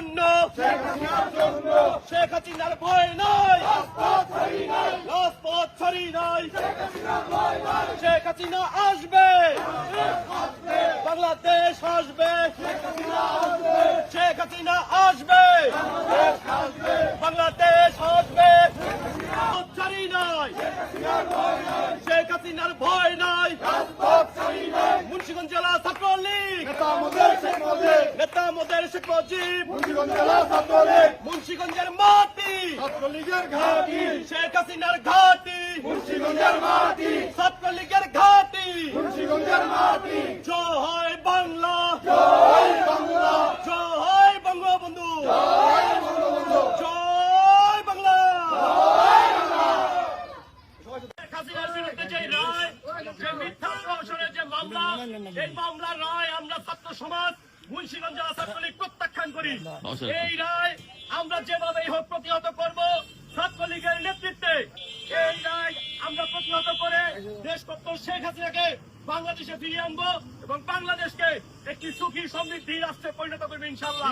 জন্য। শেখ হাসিনার ভয় নাই। রাজপথ ছাড়ি নাই। শেখ হাসিনা আসবে। বাংলাদেশ আসবে। শেখ হাসিনা আসবে। বাংলাদেশ আসবে। ছাড়ি নাই। শেখ হাসিনার ভয় নাই। মুন্সিগঞ্জ জেলা ছাত্রলীগ। নেতা মোদের শেখ মুজিব মুন্সিগঞ্জের মাটি। শেখ হাসিনার ঘাটি। ছাত্রলীগের ঘাটি। জয় বাংলা। জয় বঙ্গবন্ধু জয় বাংলা শেখ হাসিনার বিরুদ্ধে যে রায় যে মিথ্যা যে মামলা এই মামলার রায় আমরা ছাত্র সমাজ মুন্সিগঞ্জ জেলা প্রত্যাখ্যান করি। এই রায় আমরা যেভাবেই হোক প্রতিহত করব ছাত্রলীগের নেতৃত্বে এই রায় আমরা প্রতিহত করে দেশপত্র শেখ হাসিনাকে বাংলাদেশে ফিরিয়ে আনব এবং বাংলাদেশকে একটি সুখী সমৃদ্ধি রাষ্ট্রে পরিণত করবে ইনশাল্লাহ